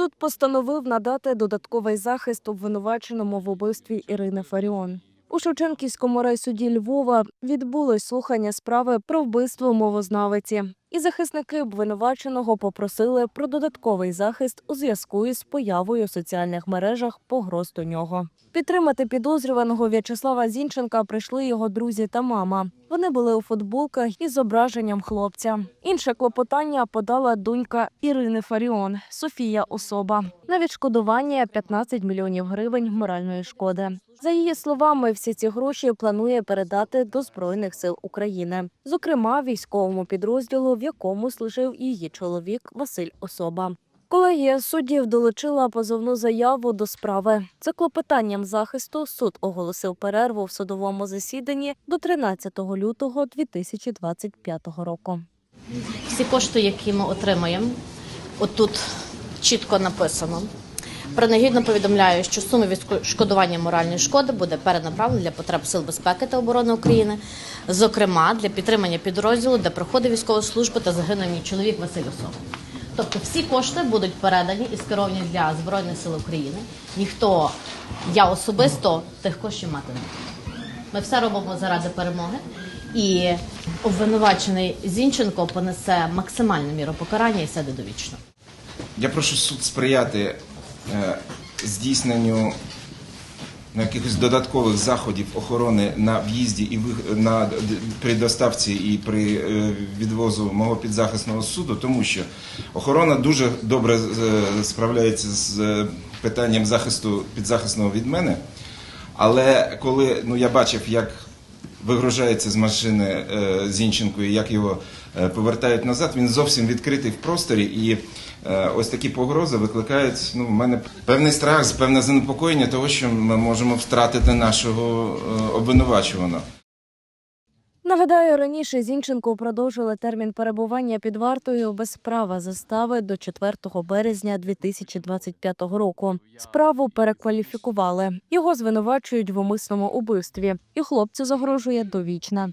Суд постановив надати додатковий захист обвинуваченому в убивстві Ірини Фаріон. У Шевченківському райсуді Львова відбулось слухання справи про вбивство мовознавиці, і захисники обвинуваченого попросили про додатковий захист у зв'язку із появою в соціальних мережах погроз до нього. Підтримати підозрюваного В'ячеслава Зінченка прийшли його друзі та мама. Вони були у футболках із зображенням хлопця. Інше клопотання подала донька Ірини Фаріон Софія Особа на відшкодування 15 мільйонів гривень моральної шкоди. За її словами, всі ці гроші планує передати до збройних сил України, зокрема військовому підрозділу, в якому служив її чоловік Василь Особа. Колегія суддів долучила позовну заяву до справи. За клопотанням захисту суд оголосив перерву в судовому засіданні до 13 лютого 2025 року. Всі кошти, які ми отримаємо, отут чітко написано. Принагідно повідомляю, що сума відшкодування моральної шкоди буде перенаправлена для потреб сил безпеки та оборони України, зокрема для підтримання підрозділу, де проходить військову службу та загинув мій чоловік Василь Осов. Тобто всі кошти будуть передані і скеровані для Збройних сил України. Ніхто, я особисто, тих коштів мати не. Ми все робимо заради перемоги. І обвинувачений Зінченко понесе максимальну міру покарання і сяде довічно. Я прошу суд сприяти здійсненню на якихось додаткових заходів охорони на в'їзді і на при доставці і при е, відвозу мого підзахисного суду, тому що охорона дуже добре е, справляється з е, питанням захисту підзахисного від мене. Але коли ну я бачив, як вигружається з машини е, Зінченко і як його е, повертають назад, він зовсім відкритий в просторі. І е, ось такі погрози викликають ну, в мене певний страх, певне занепокоєння того, що ми можемо втратити нашого обвинувачуваного. Нагадаю, раніше Зінченко продовжили термін перебування під вартою без права застави до 4 березня 2025 року. Справу перекваліфікували. Його звинувачують в умисному убивстві, і хлопцю загрожує довічна.